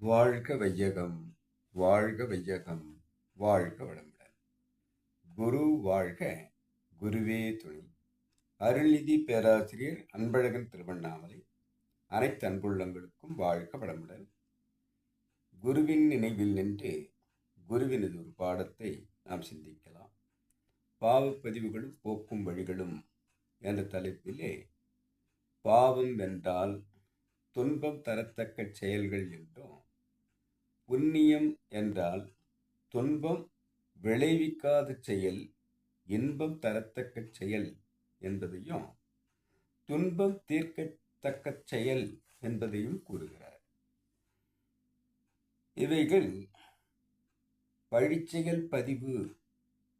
வாழ்க வையகம் வாழ்க வையகம் வாழ்க வளமுடன். குரு வாழ்க குருவே துணி. அருள்நிதி பேராசிரியர் அன்பழகன் திருவண்ணாமலை அனைத்து அன்புள்ளங்களுக்கும் வாழ்க வளமுடன். குருவின் நினைவில் நின்று குருவினது ஒரு பாடத்தை நாம் சிந்திக்கலாம். பாவப்பதிவுகளும் போக்கும் வழிகளும் என்ற தலைப்பிலே பாவம் வென்றால் துன்பம் தரத்தக்க செயல்கள் என்றும் புண்ணியம் என்றால் துன்பம் விளைவிக்காத செயல் இன்பம் தரத்தக்க செயல் என்பதையும் துன்பம் தீர்க்கத்தக்க செயல் என்பதையும் கூறுகிறார். இவைகள் பழிச்செயல் பதிவு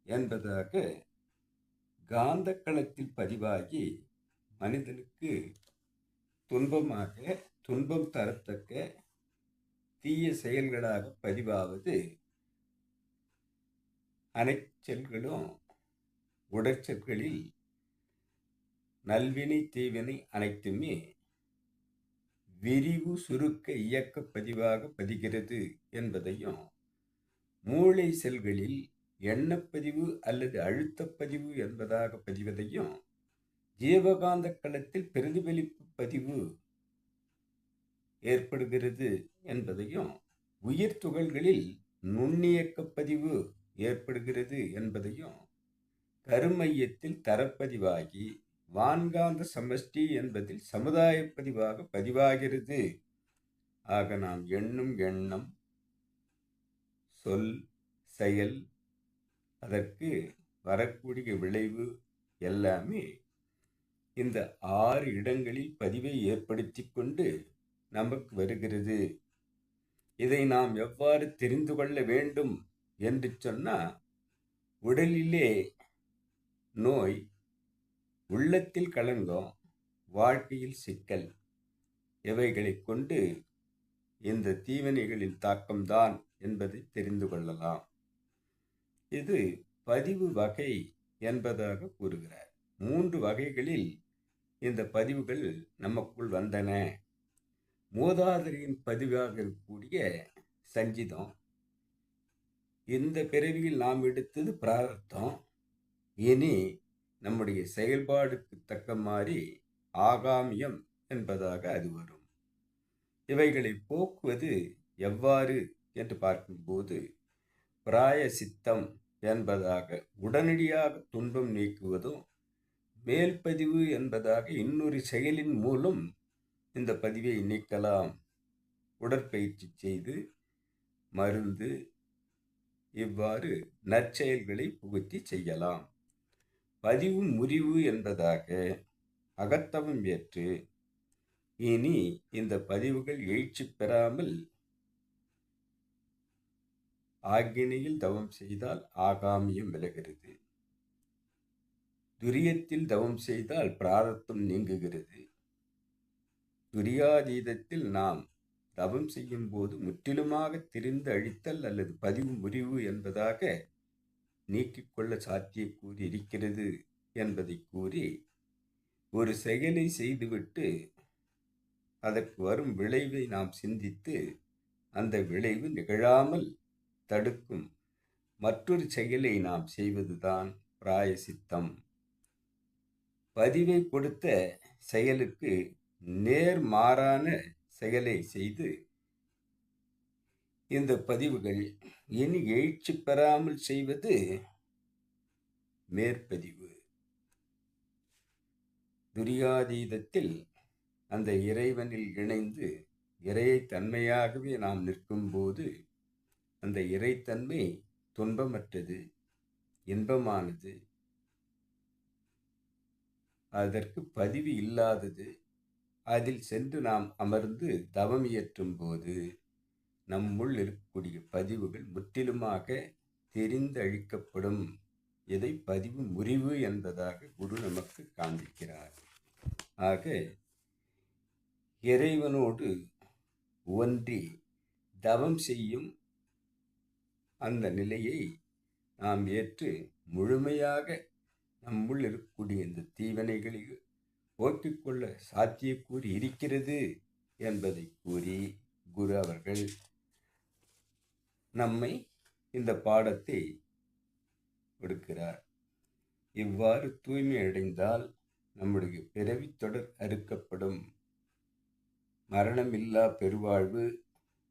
என்பதாக காந்த களத்தில் பதிவாகி மனிதனுக்கு துன்பமாக துன்பம் தரத்தக்க தீய செயல்களாக பதிவாவது அனைச்செல்களும் உடற்செல்களில் நல்வினை தீவினை அனைத்துமே விரிவு சுருக்க இயக்க பதிவாக பதிகிறது என்பதையும் மூளை செல்களில் எண்ணப்பதிவு அல்லது அழுத்தப்பதிவு என்பதாக பதிவதையும் ஜீவகாந்த களத்தில் பிரதிபலிப்பு பதிவு ஏற்படுகிறது என்பதையும் உயிர் துகள்களில் நுண்ணியக்கப்பதிவு ஏற்படுகிறது என்பதையும் கருமையத்தில் தரப்பதிவாகி வான்காந்த சமஷ்டி என்பதில் சமுதாய பதிவாக பதிவாகிறது. ஆக நாம் எண்ணும் எண்ணம் சொல் செயல் அதற்கு வரக்கூடிய விளைவு எல்லாமே இந்த ஆறு இடங்களில் பதிவை ஏற்படுத்தி கொண்டு நமக்கு வருகிறது. இதை நாம் எவ்வாறு தெரிந்து கொள்ள வேண்டும் என்று சொன்னால் உடலிலே நோய் உள்ளத்தில் கலங்கும் வாழ்க்கையில் சிக்கல் இவைகளை கொண்டு இந்த தீவனைகளின் தாக்கம்தான் என்பதை தெரிந்து கொள்ளலாம். இது பதிவு வகை என்பதாக கூறுகிறார். மூன்று வகைகளில் இந்த பதிவுகள் நமக்குள் வந்தன. மூதாதையின் பதிவாக இருக்கக்கூடிய சஞ்சிதம். இந்த பிறவியில் நாம் எடுத்தது பிரார்த்தம் இனி நம்முடைய செயல்பாடுக்கு தக்க மாதிரி ஆகாமியம் என்பதாக அது வரும். இவைகளை போக்குவது எவ்வாறு என்று பார்க்கும்போது பிராய சித்தம் என்பதாக உடனடியாக துன்பம் நீக்குவதும் மேல்பதிவு என்பதாக இன்னொரு செயலின் மூலம் இந்த பதிவை நீக்கலாம் உடற்பயிற்சி செய்து மருந்து இவ்வாறு நற்செயல்களை புகுத்தி செய்யலாம். பதிவு முறிவு என்பதாக அகத்தவம் ஏற்று இனி இந்த பதிவுகள் எழுச்சி பெறாமல் ஆக்கினியில் தவம் செய்தால் ஆகாமியம் விலகிறது. துரியத்தில் தவம் செய்தால் பிராரத்தம் நீங்குகிறது. துரியாதீதத்தில் நாம் தவம் செய்யும் போது முற்றிலுமாக திரிந்து அழித்தல் அல்லது பதிவு முறிவு என்பதாக நீக்கிக்கொள்ள சாத்தியக்கூறி இருக்கிறது என்பதை கூறி ஒரு செயலை செய்துவிட்டு அதற்கு வரும் விளைவை நாம் சிந்தித்து அந்த விளைவு நிகழாமல் தடுக்கும் மற்றொரு செயலை நாம் செய்வதுதான் பிராயசித்தம். பதிவை கொடுத்த செயலுக்கு நேர்மாறான செயலை செய்து இந்த பதிவுகள் இனி எழுச்சி பெறாமல் செய்வது மேற்பதிவு. துரியாதீதத்தில் அந்த இறைவனில் இணைந்து இறையை தன்மையாகவே நாம் நிற்கும்போது அந்த இறைத்தன்மை துன்பமற்றது இன்பமானது. அதற்கு பதிவு இல்லாதது அதில் சென்று நாம் அமர்ந்து தவம் இயற்றும் போது நம்முள் இருக்கக்கூடிய பதிவுகள் முற்றிலுமாக தெரிந்தழிக்கப்படும். இதை பதிவு முறிவு என்பதாக குரு நமக்கு காண்பிக்கிறார். ஆக இறைவனோடு ஒன்றி தவம் செய்யும் அந்த நிலையை நாம் ஏற்று முழுமையாக நம்முள் இருக்கக்கூடிய இந்த தீவனைகளில் போக்கிக்கொள்ள சாத்தியக்கூறி இருக்கிறது என்பதை கூறி குரு அவர்கள் நம்மை இந்த பாடத்தை கொடுக்கிறார் இவ்வாறு தூய்மை அடைந்தால் நம்முடைய பிறவி தொடர் அறுக்கப்படும். மரணமில்லா பெருவாழ்வு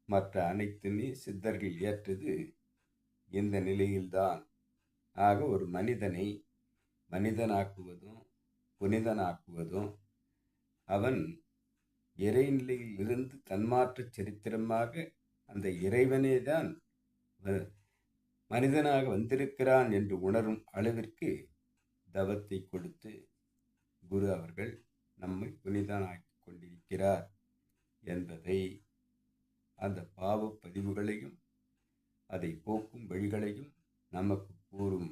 மற்ற அனைத்துமே சித்தர்கள் ஏற்றது இந்த நிலையில்தான். ஆக ஒரு மனிதனை மனிதனாக்குவதும் புனிதனாக்குவதும் அவன் இறைநிலையில் இருந்து தன்மாற்ற சரித்திரமாக அந்த இறைவனே தான் மனிதனாக வந்திருக்கிறான் என்று உணரும் அளவிற்கு தவத்தை கொடுத்து குரு அவர்கள் நம்மை புனிதனாக்கி கொண்டிருக்கிறார் என்பதை அந்த பாவ பதிவுகளையும் அதை போக்கும் வழிகளையும் நமக்கு கூறும்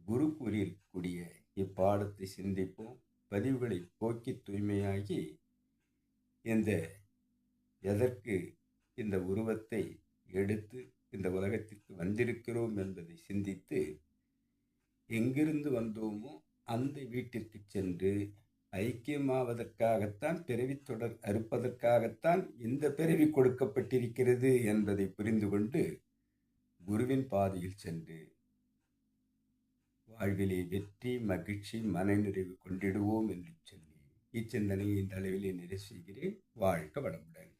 குரு கூறியிருக்கக்கூடிய இப்பாடத்தை சிந்திப்போம். பதிவுகளை போக்கி தூய்மையாகி இந்த எதற்கு இந்த உருவத்தை எடுத்து இந்த உலகத்திற்கு வந்திருக்கிறோம் என்பதை சிந்தித்து எங்கிருந்து வந்தோமோ அந்த வீட்டிற்கு சென்று ஐக்கியமாவதற்காகத்தான் பிறவி தொடர் அறுப்பதற்காகத்தான் இந்த பிறவி கொடுக்கப்பட்டிருக்கிறது என்பதை புரிந்து கொண்டு குருவின் பாதையில் சென்று வாழ்விலே வெற்றி மகிழ்ச்சி மனநிறைவு கொண்டிடுவோம் என்று சொல்லி இச்சிந்தனையை இந்த அளவிலே நிறைவு செய்கிறேன். வாழ்க வளமுடன்.